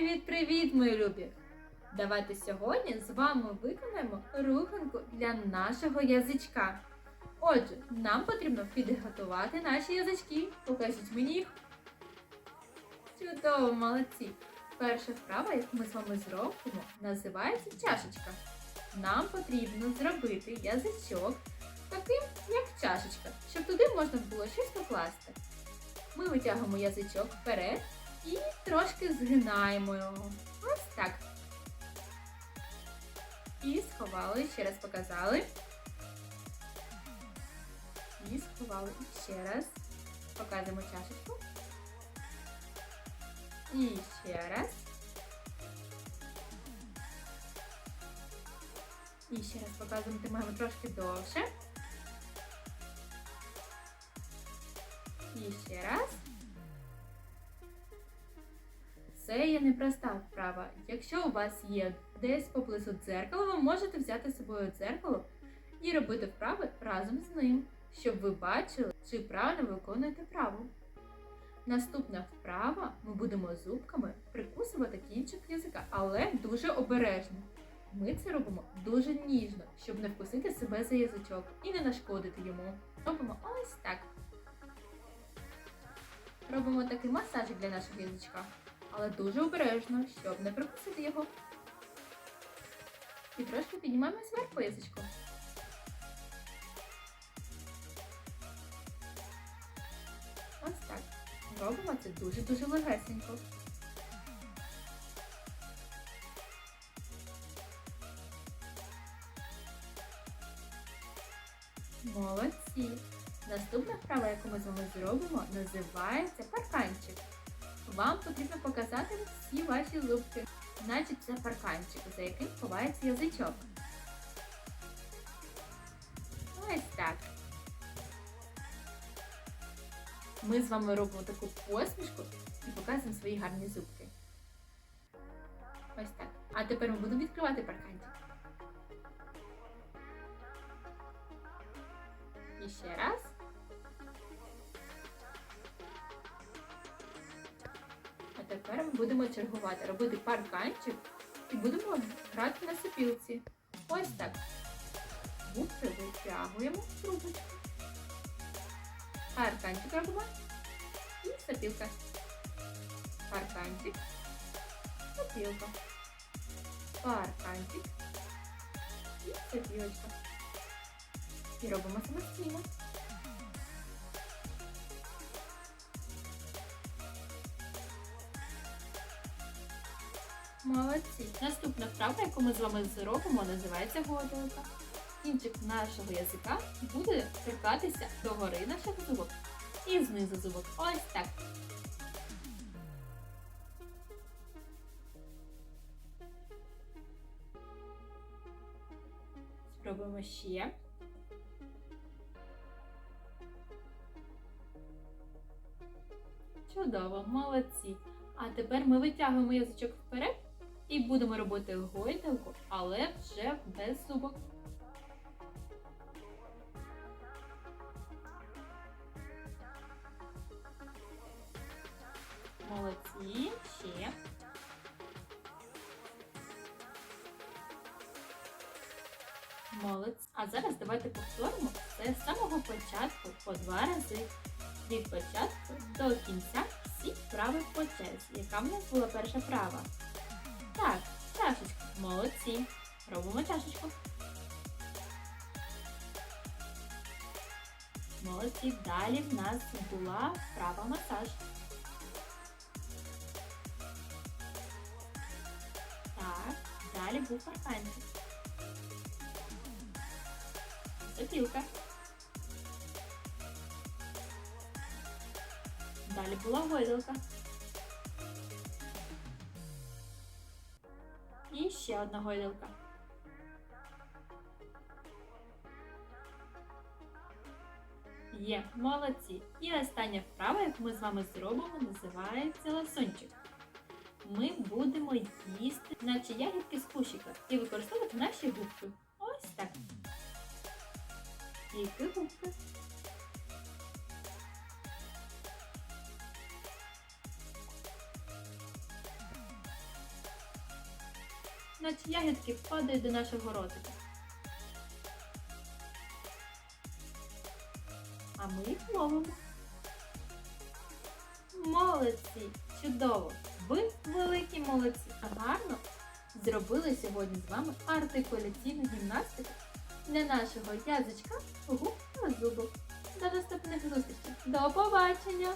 Привіт-привіт, мої любі! Давайте сьогодні з вами виконаємо руханку для нашого язичка. Отже, нам потрібно підготувати наші язички. Покажіть мені їх. Чудово, молодці! Перша вправа, яку ми з вами зробимо, називається чашечка. Нам потрібно зробити язичок таким, як чашечка, щоб туди можна було щось покласти. Ми витягуємо язичок вперед і трошки згинаємо його. Ось так. І сховали, ще раз показали. І сховали. Ще раз. Показуємо чашечку. І ще раз. І ще раз показуємо, тримаємо трошки довше. І ще раз. Це є непроста вправа. Якщо у вас є десь поблизу дзеркало, ви можете взяти з собою дзеркало і робити вправи разом з ним, щоб ви бачили, чи правильно виконуєте вправу. Наступна вправа ми будемо зубками прикусувати кінчик язика, але дуже обережно. Ми це робимо дуже ніжно, щоб не вкусити себе за язичок і не нашкодити йому. Робимо ось так. Робимо такий масажик для нашого язичка, але дуже обережно, щоб не прикусити його. І трошки піднімаємо зверху язичко. Ось так. Робимо це дуже-дуже легесенько. Молодці! Наступна вправа, яку ми з вами зробимо, називається парканчик. Вам потрібно показати всі ваші зубки. Значить, це парканчик, за яким ховається язичок. Ось так. Ми з вами робимо таку посмішку і показуємо свої гарні зубки. Ось так. А тепер ми будемо відкривати парканчик. І ще раз. Тепер ми будемо чергувати, робити парканчик і будемо грати на сопілці. Ось так. Губки витягуємо в трубочку. Парканчик робимо. І сопілка. Парканчик. Сопілка. Парканчик. І сопілочка. І робимо самостійно. Молодці. Наступна вправа, яку ми з вами зробимо, називається гойдалка. Кінчик нашого язика буде торкатися догори наших зубок і знизу зубок. Ось так. Спробуємо ще. Чудово, молодці. А тепер ми витягуємо язичок вперед і будемо робити гойдалку, але вже без зубок. Молодці, ще. Молодці. А зараз давайте повторимо це з самого початку по два рази. Від початку до кінця всі вправи по черзі. Яка в нас була перша вправа? Так, чашечка. Молодці. Робимо чашечку. Молодці. Далі в нас була вправа масаж. Так, далі був парканчик. Сопілка. Далі була гойдалка. І ще одна гойдалка. Є, молодці. І остання вправа, яку ми з вами зробимо, називається ласончик. Ми будемо їсти, наче ягідки з кущика, і використовувати наші губки. Ось так. Тільки губки. Наче ягідки падають до нашого ротика. А ми їх ловимо. Молодці! Чудово! Ви великі молодці! А гарно зробили сьогодні з вами артикуляційну гімнастику для нашого язичка, губ та зубок. До наступних зустрічей. До побачення!